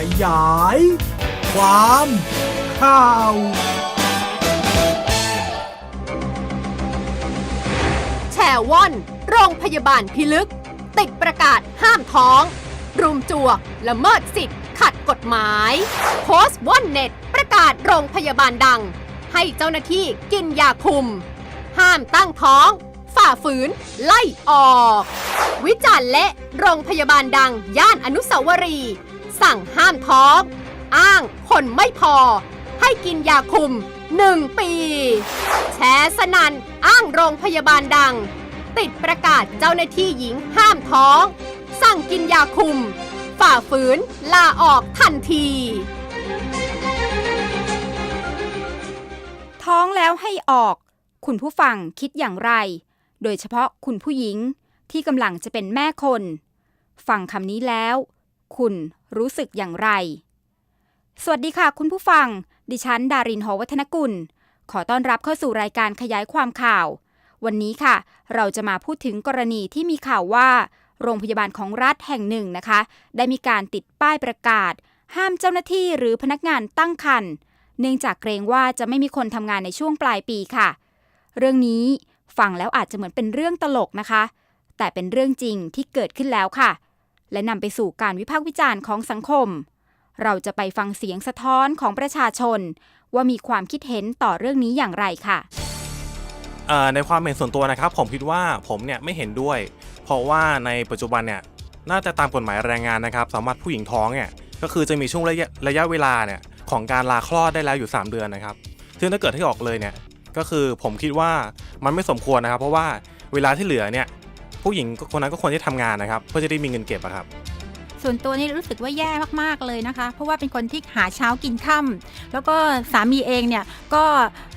ขยาย ความข่าว แชร์ว่อน โรงพยาบาลพิลึก ติดประกาศห้ามท้อง รุมจวกละเมิดสิทธิ์ ขัดกฎหมาย โพสต์ว่อนเน็ต ประกาศโรงพยาบาลดัง ให้เจ้าหน้าที่กินยาคุม ห้ามตั้งท้อง ฝ่าฝืน ไล่ออก วิจารณ์และ โรงพยาบาลดัง ย่านอนุสาวรีย์ สั่งห้ามท้อง อ้างคนไม่พอ ให้กินยาคุม 1 ปี แชร์สนันอ้างโรงพยาบาลดัง ติดประกาศเจ้าหน้าที่หญิงห้ามท้อง สั่งกินยาคุม ฝ่าฝืน ลาออกทันที ท้องแล้วให้ออก คุณผู้ฟังคิดอย่างไร โดยเฉพาะคุณผู้หญิงที่กำลังจะเป็นแม่คน ฟังคำนี้แล้ว คุณรู้สึกอย่างไร สวัสดีค่ะคุณผู้ฟัง ดิฉัน ดารินหอวัฒนกุล ขอต้อนรับเข้าสู่รายการขยายความข่าว วันนี้ค่ะ เราจะมาพูดถึงกรณีที่มีข่าวว่า โรงพยาบาลของรัฐแห่งหนึ่งนะคะ ได้มีการติดป้ายประกาศ ห้ามเจ้าหน้าที่หรือพนักงานตั้งครรภ์เนื่องจากเกรงว่าจะไม่มีคนทำงานในช่วงปลายปีค่ะ เรื่องนี้ฟังแล้วอาจจะเหมือนเป็นเรื่องตลกนะคะ แต่เป็นเรื่องจริงที่เกิดขึ้นแล้วค่ะ และนำไปสู่การวิพากษ์วิจารณ์ของสังคม เราจะไปฟังเสียงสะท้อนของประชาชน ว่ามีความคิดเห็นต่อเรื่องนี้อย่างไรค่ะเอ่อในความเห็นส่วนตัวนะครับผมคิดว่าผมเนี่ยไม่เห็นด้วย เพราะว่าในปัจจุบันเนี่ยน่าจะตามกฎหมายแรงงานนะครับสามารถผู้หญิงท้องเนี่ยก็คือจะมีช่วงระยะระยะเวลาเนี่ยของการลาคลอดได้แล้วอยู่ 3 เดือนนะครับ ซึ่งถ้าเกิดให้ออกเลยเนี่ยก็คือผมคิดว่ามันไม่สมควรนะครับ เพราะว่าเวลาที่เหลือเนี่ย ผู้หญิงคนนั้นก็ควรที่ทำงานนะครับ เพื่อจะได้มีเงินเก็บอะครับ ส่วนตัวนี่รู้สึกว่าแย่มากๆเลยนะคะ เพราะว่าเป็นคนที่หาเช้ากินค่ำแล้วก็สามีเองเนี่ยก็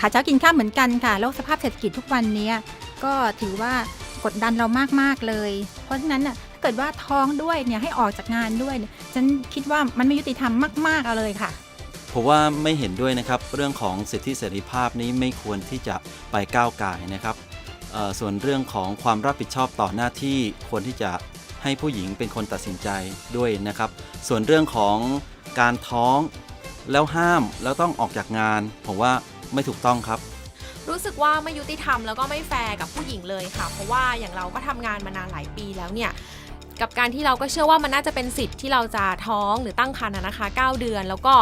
หาเช้ากินค่ำเหมือนกันค่ะแล้วสภาพเศรษฐกิจทุกวันเนี้ยก็ถือว่ากดดันเรามากๆเลย เพราะฉะนั้นน่ะถ้าเกิดว่าท้องด้วยเนี่ยให้ออกจากงานด้วยเนี่ยฉันคิดว่ามันไม่ยุติธรรมมาก ๆเลยค่ะผมว่าไม่เห็นด้วยนะครับ เรื่องของสิทธิเสรีภาพนี้ไม่ควรที่จะไปก้าวไก่ายนะครับเอ่อ ส่วนเรื่องของความรับผิดชอบต่อหน้าที่ควรที่จะให้ผู้หญิงเป็นคนตัดสินใจด้วยนะครับ ส่วนเรื่องของการท้องแล้วห้ามแล้วต้องออกจากงาน ผมว่าไม่ถูกต้องครับ รู้สึกว่าไม่ยุติธรรมแล้วก็ไม่แฟร์กับผู้หญิงเลยค่ะ เพราะว่าอย่างเราก็ทำงานมานานหลายปีแล้วเนี่ยกับการที่เราก็เชื่อว่ามันน่าจะเป็นสิทธิ์ที่เราจะท้องหรือตั้งครรภ์อะนะคะ 9 เดือนแล้วก็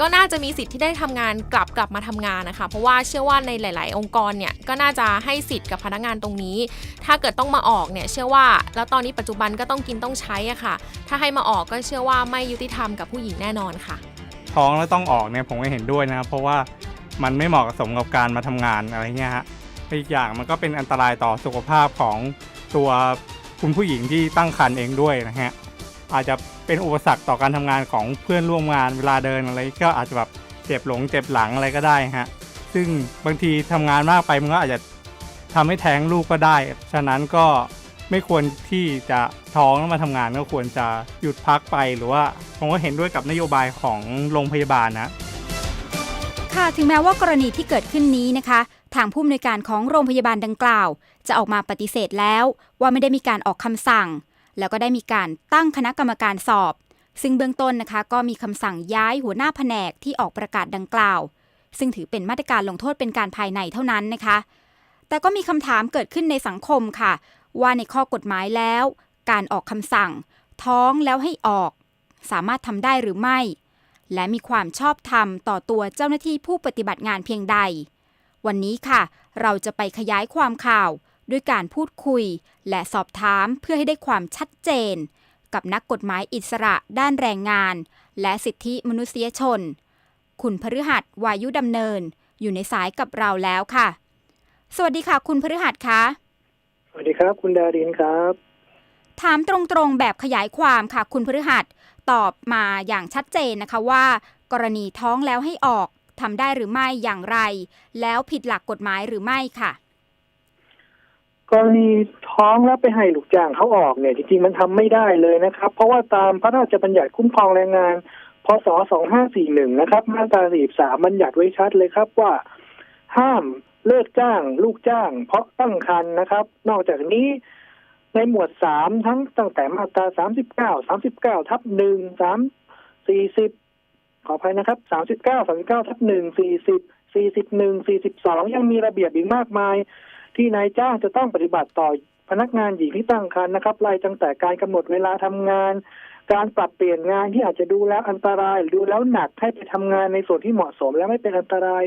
ก็น่าจะมีสิทธิ์ที่ได้ทำงานกลับกลับมาทำงานนะคะ เพราะว่าเชื่อว่าในหลาย ๆ องค์กรเนี่ยก็น่าจะให้สิทธิ์กับพนักงานตรงนี้ ถ้าเกิดต้องมาออกเนี่ยเชื่อว่า แล้วตอนนี้ปัจจุบันก็ต้องกินต้องใช้อะค่ะ ถ้าให้มาออกก็เชื่อว่าไม่ยุติธรรมกับผู้หญิงแน่นอนค่ะ ท้องแล้วต้องออกเนี่ยผมก็เห็นด้วยนะครับเพราะว่ามันไม่เหมาะสมกับการมาทำงานอะไรเงี้ยฮะอีกอย่างมันก็เป็นอันตรายต่อสุขภาพของตัวคุณผู้หญิงที่ตั้งครรภ์เองด้วยนะฮะ อาจจะเป็นอุปสรรคต่อการทำงานของเพื่อนร่วมงานเวลาเดินอะไรก็อาจจะแบบเจ็บหลงเจ็บหลังอะไรก็ได้ฮะซึ่งบางทีทำงานมากไปมันก็อาจจะทำให้แท้งลูกก็ได้ ฉะนั้นก็ไม่ควรที่จะท้องแล้วมาทำงานก็ควรจะหยุดพักไปหรือว่าผมก็เห็นด้วยกับนโยบายของโรงพยาบาลนะค่ะถึงแม้ว่ากรณีที่เกิดขึ้นนี้นะคะ ทางผู้อำนวยการของโรงพยาบาลดังกล่าว จะออกมาปฏิเสธแล้วว่าไม่ได้มีการออกคำสั่ง แล้วก็ได้มีการตั้งคณะกรรมการสอบ ซึ่งเบื้องต้นนะคะ ก็มีคำสั่งย้ายหัวหน้าแผนกที่ออกประกาศดังกล่าว ซึ่งถือเป็นมาตรการลงโทษเป็นการภายในเท่านั้นนะคะ แต่ก็มีคำถามเกิดขึ้นในสังคมค่ะ ว่าในข้อกฎหมายแล้ว การออกคำสั่ง ท้องแล้วให้ออก สามารถทำได้หรือไม่ และมีความชอบธรรมต่อตัวเจ้าหน้าที่ผู้ปฏิบัติงานเพียงใด วันนี้ค่ะ เราจะไปขยายความข่าว ด้วยการพูดคุย และสอบถามเพื่อให้ได้ความชัดเจน กับนักกฎหมายอิสระด้านแรงงาน และสิทธิมนุษยชน คุณพฤหัสวายุดำเนิน อยู่ในสายกับเราแล้วค่ะ สวัสดีค่ะ คุณพฤหัสคะสวัสดีครับ คุณดารินครับ ถามตรงๆแบบขยายความค่ะ คุณพฤหัสตอบมาอย่างชัดเจนนะคะว่า กรณีท้องแล้วให้ออกทำได้หรือไม่อย่างไร แล้วผิดหลักกฎหมายหรือไม่ค่ะ กรณีท้องแล้วไปให้ลูกจ้างเขาออกเนี่ยจริงๆมันทำไม่ได้เลยนะครับ เพราะว่าตามพระราชบัญญัติคุ้มครองแรงงานพศ2541นะครับมาตรา43บัญญัติไว้ชัดเลยครับว่า ห้ามเลิกจ้าง ลูกจ้าง เพราะตั้งครรภ์นะครับ นอกจากนี้ในหมวด3ทั้งตั้งแต่มาตรา39 39ทับ1 3สี่สิบขออภัยนะครับสามสิบเก้าสามสิบเก้าทับหนึ่งสี่สิบสี่สิบหนึ่งสี่สิบสองยังมีระเบียบอีกมากมาย ที่นายจ้างจะต้องปฏิบัติต่อพนักงานหญิงที่ตั้งครรภ์นะครับไล่ตั้งแต่การกำหนดเวลาทำงาน การปรับเปลี่ยนงานที่อาจจะดูแล้วอันตราย หรือดูแล้วหนักให้ไปทำงานในส่วนที่เหมาะสม และไม่เป็นอันตราย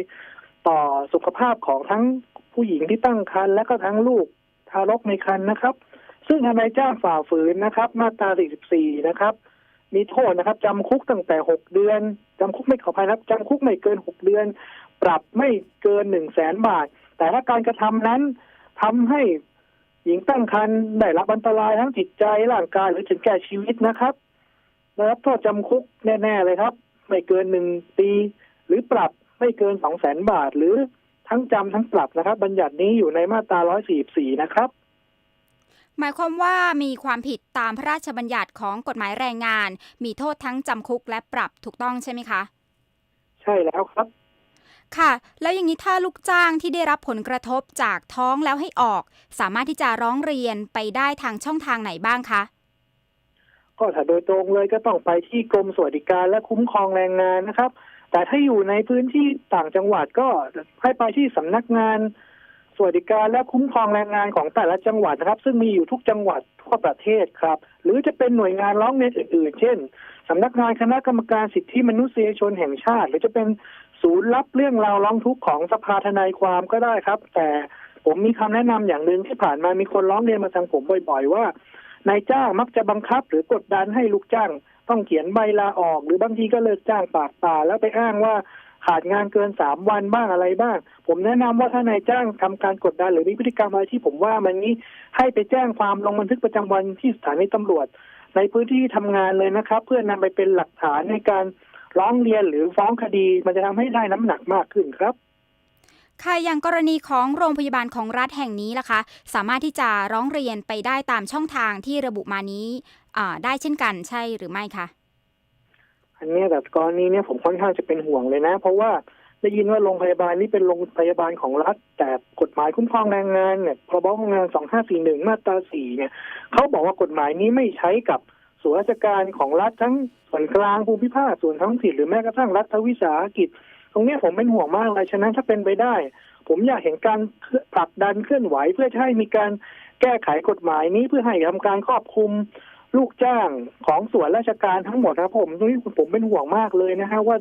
ต่อสุขภาพของทั้งผู้หญิงที่ตั้งครรภ์และก็ทั้งลูกทารกในครรภ์นะครับ ซึ่งทนายจ้างฝ่าฝืนนะครับ มาตรา 44 นะครับ มีโทษนะครับจำคุกตั้งแต่ 6 เดือนจำคุกไม่ขออภัยนะครับจำคุกไม่เกิน 6 เดือน ปรับไม่เกิน 1 0 0 0 0แสนบาท แต่ถ้าการกระทำนั้นทำให้หญิงตั้งครรภ์ได้รับอันตรายทั้งจิตใจร่างกายหรือถึงแก่ชีวิตนะครับได้รับโทษจำคุกแน่ ๆ เลยครับ ไม่เกินหนึ่งปี หรือปรับไม่เกินสองแสนบาท หรือทั้งจำทั้งปรับนะครับ บัญญัตินี้อยู่ในมาตรา 144 นะครับ หมายความว่ามีความผิดตามพระราชบัญญัติของกฎหมายแรงงาน มีโทษทั้งจำคุกและปรับถูกต้องใช่ไหมคะ ใช่แล้วครับ ค่ะ แล้วอย่างนี้ถ้าลูกจ้างที่ได้รับผลกระทบจากท้องแล้วให้ออก สามารถที่จะร้องเรียนไปได้ทางช่องทางไหนบ้างคะก็ถ้าโดยตรงเลยก็ต้องไปที่กรมสวัสดิการและคุ้มครองแรงงานนะครับ แต่ถ้าอยู่ในพื้นที่ต่างจังหวัดก็ให้ไปที่สำนักงานสวัสดิการและคุ้มครองแรงงานของแต่ละจังหวัดนะครับ ซึ่งมีอยู่ทุกจังหวัดทั่วประเทศครับ หรือจะเป็นหน่วยงานร้องเรียนอื่น ๆ เช่นสำนักงานคณะกรรมการสิทธิมนุษยชนแห่งชาติ หรือจะเป็น ศูนย์รับเรื่องราวร้องทุกข์ของสภาทนายความก็ได้ครับ แต่ผมมีคำแนะนำอย่างหนึ่งที่ผ่านมามีคนร้องเรียนมาทางผมบ่อย ๆ ว่านายจ้างมักจะบังคับ หรือกดดันให้ลูกจ้าง ต้องเขียนใบลาออก หรือบางทีก็เลิกจ้างปากป่าแล้วไปอ้างว่าขาดงานเกินสามวันบ้างอะไรบ้าง ผมแนะนำว่าถ้านายจ้างทำการกดดันหรือมีพฤติกรรมอะไรที่ผมว่ามันนี้ให้ไปแจ้งความลงบันทึกประจำวันที่สถานีตำรวจ ในพื้นที่ทำงานเลยนะครับ เพื่อนำไปเป็นหลักฐานในการ ร้องเรียนหรือฟ้องคดี มันจะทำให้ได้น้ำหนักมากขึ้นครับ ค่ะอย่างกรณีของโรงพยาบาลของรัฐแห่งนี้ล่ะคะ สามารถที่จะร้องเรียนไปได้ตามช่องทางที่ระบุมานี้อ่าได้เช่นกันใช่หรือไม่คะอันเนี้ยแบบกรณีเนี้ยผมค่อนข้างจะเป็นห่วงเลยนะ เพราะว่าได้ยินว่าโรงพยาบาลนี้เป็นโรงพยาบาลของรัฐ แต่กฎหมายคุ้มครองแรงงานเนี่ยพรบงาน2541มาตรา4เนี่ยเขาบอกว่ากฎหมายนี้ไม่ใช้กับ ส่วนราชการของรัฐทั้งส่วนกลางภูมิภาคส่วนท้องถิ่นหรือแม้กระทั่งรัฐวิสาหกิจ ตรงนี้ผมเป็นห่วงมากเลยฉะนั้นถ้าเป็นไปได้ ผมอยากเห็นการผลักดันเคลื่อนไหวเพื่อให้มีการแก้ไขกฎหมายนี้เพื่อให้ทำการครอบคลุมลูกจ้างของส่วนราชการทั้งหมดครับผมตรงนี้ผมเป็นห่วงมากเลยนะฮะว่า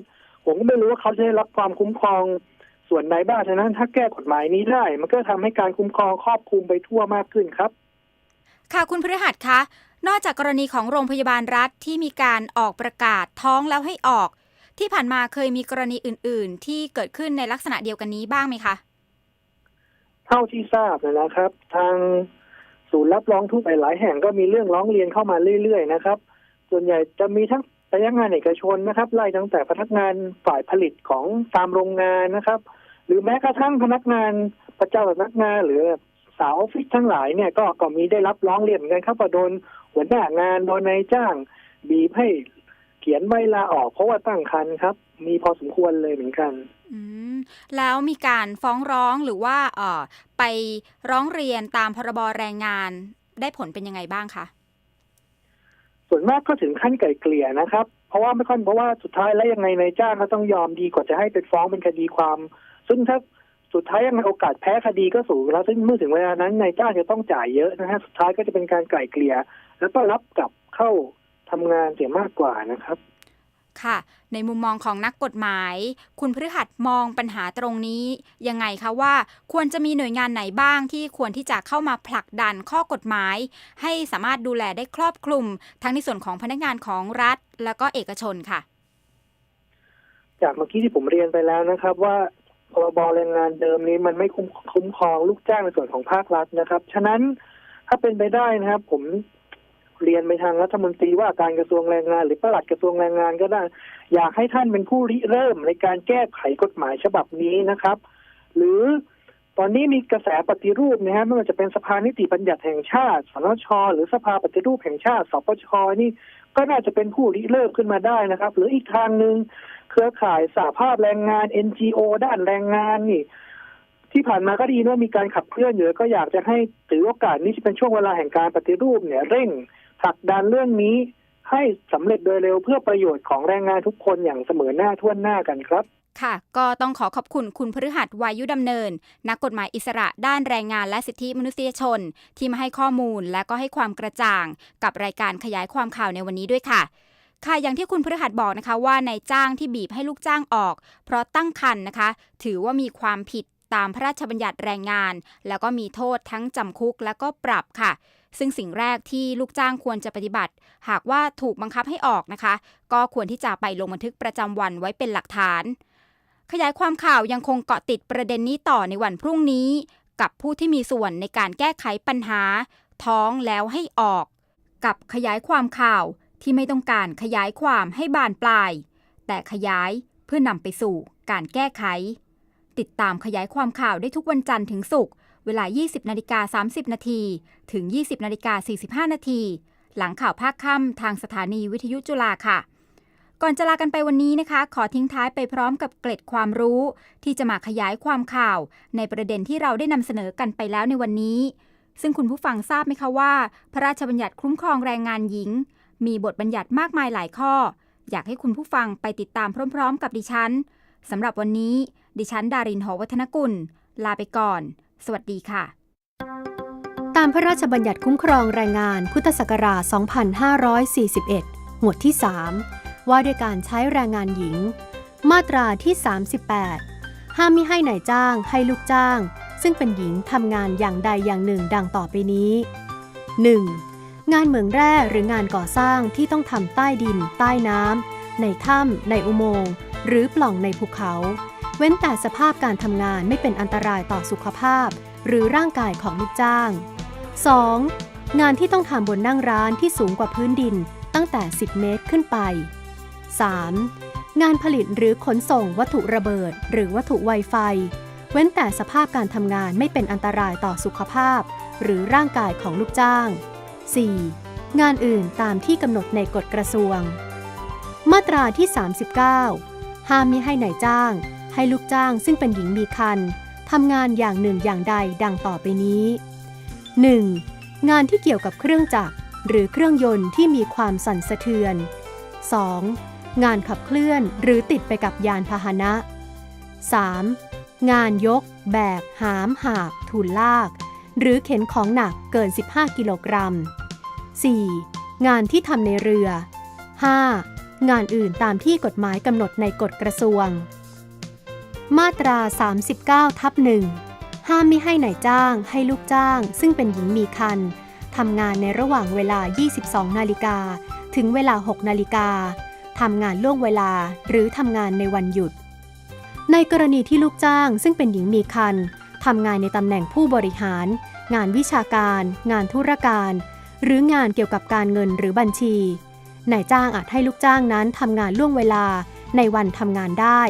ผมก็ไม่รู้ว่าเขาจะได้รับความคุ้มครองส่วนไหนบ้างฉะนั้นถ้าแก้กฎหมายนี้ได้ มันก็ทำให้การคุ้มครองครอบคลุมไปทั่วมากขึ้นครับ ค่ะคุณพฤหัสคะ นอกจากกรณีของโรงพยาบาลรัฐที่มีการออกประกาศท้องแล้วให้ออก ที่ผ่านมาเคยมีกรณีอื่น ๆ ที่เกิดขึ้นในลักษณะเดียวกันนี้บ้างไหมคะ เท่าที่ทราบนะครับ ทางศูนย์รับร้องทุกข์หลายแห่งก็มีเรื่องร้องเรียนเข้ามาเรื่อย ๆ นะครับ ส่วนใหญ่จะมีทั้งพนักงานเอกชนนะครับ ไล่ตั้งแต่พนักงานฝ่ายผลิตของตามโรงงานนะครับ หรือแม้กระทั่งพนักงานประจำสำนักงานหรือ สาวออฟฟิศทั้งหลายเนี่ยก็ก็มีได้รับร้องเรียนเหมือนกันครับว่าโดนหัวหน้างานโดนนายจ้าง บีบให้เขียนใบลาออกเพราะว่าตั้งครรภ์ครับ มีพอสมควรเลยเหมือนกัน อืมแล้วมีการฟ้องร้องหรือว่าเอ่อไปร้องเรียนตามพรบแรงงานได้ผลเป็นยังไงบ้างคะส่วนมากก็ถึงขั้นไกล่เกลี่ยนะครับ เพราะว่าไม่ค่อยเพราะว่าสุดท้ายแล้วยังไงนายจ้างก็ต้องยอมดีกว่าจะให้เป็นฟ้องเป็นคดีความ ซึ่งถ้า สุดท้ายยังไงโอกาสแพ้คดีก็สูงแล้วซึ่งเมื่อถึงเวลานั้นนายจ้างจะต้องจ่ายเยอะนะฮะสุดท้ายก็จะเป็นการไกล่เกลี่ยแล้วก็รับกลับเข้าทำงานเสียมากกว่านะครับ ค่ะ ในมุมมองของนักกฎหมาย คุณพฤหัสมองปัญหาตรงนี้ยังไงคะว่าควรจะมีหน่วยงานไหนบ้างที่ควรที่จะเข้ามาผลักดันข้อกฎหมาย ให้สามารถดูแลได้ครอบคลุม ทั้งในส่วนของพนักงานของรัฐ แล้วก็เอกชนค่ะ จากเมื่อกี้ที่ผมเรียนไปแล้วนะครับว่า พรบแรงงานเดิมนี้มันไม่คุ้มคุ้มครองลูกจ้างในส่วนของภาครัฐนะครับ ฉะนั้นถ้าเป็นไปได้นะครับ ผมเรียนไปทางรัฐมนตรีว่าการกระทรวงแรงงาน หรือประหลัดกระทรวงแรงงานก็ได้ อยากให้ท่านเป็นผู้ริเริ่มในการแก้ไขกฎหมายฉบับนี้นะครับ หรือตอนนี้มีกระแสปฏิรูปนะฮะไม่ว่าจะเป็นสภานิติบัญญัติแห่งชาติ สนชหรือสภาปฏิรูปแห่งชาติ สปชนี่ ก็น่าจะเป็นผู้ริเริ่มขึ้นมาได้นะครับ หรืออีกทางหนึ่งเครือข่ายสหภาพแรงงาน NGO ด้านแรงงานนี่ ที่ผ่านมาก็ดีนะมีการขับเคลื่อนอยู่ก็อยากจะให้ถือโอกาสนี้ที่เป็นช่วงเวลาแห่งการปฏิรูปเนี่ยเร่งผลักดันเรื่องนี้ให้สำเร็จโดยเร็วเพื่อประโยชน์ของแรงงานทุกคนอย่างเสมอหน้าท่วนหน้ากันครับ ค่ะ ก็ต้องขอขอบคุณคุณพฤหัสวายุดำเนิน นักกฎหมายอิสระด้านแรงงานและสิทธิมนุษยชน ที่มาให้ข้อมูลและก็ให้ความกระจ่าง กับรายการขยายความข่าวในวันนี้ด้วยค่ะ ค่ะอย่างที่คุณพฤหัสบอกนะคะว่านายจ้างที่บีบให้ลูกจ้างออก เพราะตั้งครรภ์นะคะ ถือว่ามีความผิดตามพระราชบัญญัติแรงงาน แล้วก็มีโทษทั้งจำคุกและก็ปรับค่ะซึ่งสิ่งแรกที่ลูกจ้างควรจะปฏิบัติ หากว่าถูกบังคับให้ออกนะคะ ก็ควรที่จะไปลงบันทึกประจำวันไว้เป็นหลักฐาน ขยายความข่าวยังคงเกาะติดประเด็นนี้ต่อในวันพรุ่งนี้ กับผู้ที่มีส่วนในการแก้ไขปัญหา ท้องแล้วให้ออก กับขยายความข่าวที่ไม่ต้องการขยายความให้บานปลาย แต่ขยายเพื่อนำไปสู่การแก้ไข ติดตามขยายความข่าวได้ทุกวันจันทร์ถึงศุกร์เวลา 20นาฬิกา30นาทีถึง 20นาฬิกา45นาทีหลังข่าวภาคค่ำทางสถานีวิทยุจุฬาค่ะ ก่อนจะลากันไปวันนี้นะคะ ขอทิ้งท้ายไปพร้อมกับเกร็ดความรู้ ที่จะมาขยายความข่าว ในประเด็นที่เราได้นำเสนอกันไปแล้วในวันนี้ ซึ่งคุณผู้ฟังทราบไหมคะว่า พระราชบัญญัติคุ้มครองแรงงานหญิง มีบทบัญญัติมากมายหลายข้อ อยากให้คุณผู้ฟังไปติดตามพร้อม ๆ กับดิฉันสำหรับวันนี้ ดิฉันดารินหอวัฒนกุล ลาไปก่อน สวัสดีค่ะ ตามพระราชบัญญัติคุ้มครองแรงงานพุทธศักราช 2541 หมวดที่ 3 ว่าด้วยการใช้แรงงานหญิง มาตราที่ 38 ห้ามมิให้นายจ้างให้ลูกจ้าง ซึ่งเป็นหญิงทำงานอย่างใดอย่างหนึ่งดังต่อไปนี้ 1. งานเหมืองแร่หรืองานก่อสร้างที่ต้องทำใต้ดิน ใต้น้ำในถ้ำในอุโมงค์หรือปล่องในภูเขา เว้นแต่สภาพการทำงานไม่เป็นอันตรายต่อสุขภาพ หรือร่างกายของลูกจ้าง 2. งานที่ต้องทำบนนั่งร้านที่สูงกว่าพื้นดินตั้งแต่ 10 เมตรขึ้นไป 3. งานผลิตหรือขนส่งวัตถุระเบิด หรือวัตถุไวไฟ เว้นแต่สภาพการทำงานไม่เป็นอันตรายต่อสุขภาพ หรือร่างกายของลูกจ้าง 4. งานอื่นตามที่กำหนดในกฎกระทรวง มาตราที่ 39 ห้ามมิให้นายจ้าง ให้ลูกจ้างซึ่งเป็นหญิงมีครรภ์ทำงานอย่างหนึ่งอย่างใดดังต่อไปนี้ 1. งานที่เกี่ยวกับเครื่องจักรหรือเครื่องยนต์ที่มีความสั่นสะเทือน 2. งานขับเคลื่อนหรือติดไปกับยานพาหนะ 3. งานยก แบก หาม หาบถูลาก หรือเข็นของหนักเกิน 15 กิโลกรัม 4. งานที่ทำในเรือ 5. งานอื่นตามที่กฎหมายกำหนดในกฎกระทรวง มาตรา 39ทับหนึ่งห้ามไม่ให้นายจ้าง ให้ลูกจ้าง ซึ่งเป็นหญิงมีครรภ์ทำงานในระหว่างเวลา 22 นาฬิกา ถึงเวลา 6 นาฬิกา ทำงานล่วงเวลาหรือทำงานในวันหยุด ในกรณีที่ลูกจ้างซึ่งเป็นหญิงมีครรภ์ทำงานในตำแหน่งผู้บริหาร งานวิชาการ งานธุรการ หรืองานเกี่ยวกับการเงินหรือบัญชี นายจ้างอาจให้ลูกจ้างนั้นทำงานล่วงเวลาในวันทำงานได้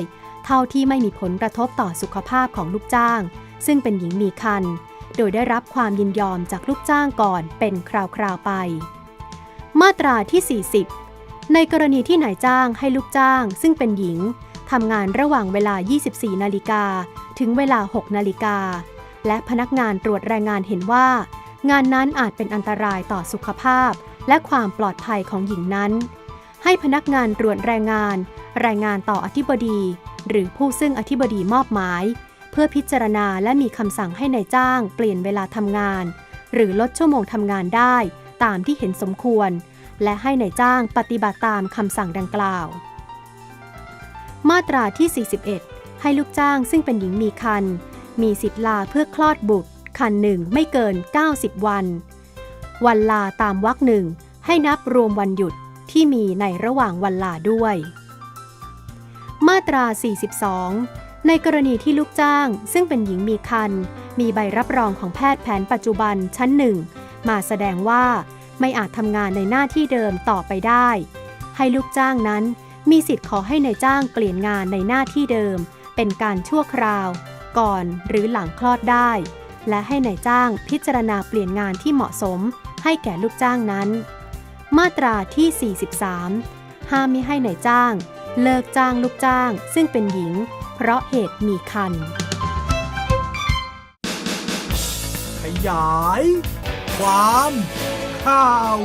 เท่าที่ไม่มีผลกระทบต่อสุขภาพของลูกจ้าง ซึ่งเป็นหญิงมีครรภ์โดยได้รับความยินยอมจากลูกจ้างก่อนเป็นคราวๆไป มาตราที่ 40 ในกรณีที่นายจ้างให้ลูกจ้าง ซึ่งเป็นหญิงทำงานระหว่างเวลา 24 นาฬิกา ถึงเวลา 6 นาฬิกา และพนักงานตรวจแรงงานเห็นว่า งานนั้นอาจเป็นอันตรายต่อสุขภาพ และความปลอดภัยของหญิงนั้น ให้พนักงานตรวจแรงงาน รายงานต่ออธิบดี หรือผู้ซึ่งอธิบดีมอบหมาย เพื่อพิจารณาและมีคำสั่งให้ในายจ้าง เปลี่ยนเวลาทำงาน หรือลดชั่วโมงทำงานได้ ตามที่เห็นสมควร และให้ในายจ้างปฏิบัติตามคำสั่งดังกล่าว มาตราที่ 41 ให้ลูกจ้างซึ่งเป็นหญิงมีครรภ์มีสิทธิ์ลาเพื่อคลอดบุตร คันหนึ่งไม่เกิน 90 วัน วันลาตามวรรคหนึ่งให้นับรวมวันหยุดที่มีในระหว่างวันลาด้วย มาตรา 42 ในกรณีที่ลูกจ้างซึ่งเป็นหญิงมีครรภ์มีใบรับรองของแพทย์แผนปัจจุบันชั้นหนึ่งมาแสดงว่า ไม่อาจทำงานในหน้าที่เดิมต่อไปได้ ให้ลูกจ้างนั้น มีสิทธิ์ขอให้ในายจ้างเปลี่ยนงานในหน้าที่เดิม เป็นการชั่วคราว ก่อนหรือหลังคลอดได้ และให้ในายจ้างพิจารณาเปลี่ยนงานที่เหมาะสม ให้แก่ลูกจ้างนั้น มาตราที่ 43 ห้ามมิให้ในายจ้าง เลิกจ้างลูกจ้าง ซึ่งเป็นหญิง เพราะเหตุมีคันขยาย ความ ข่าว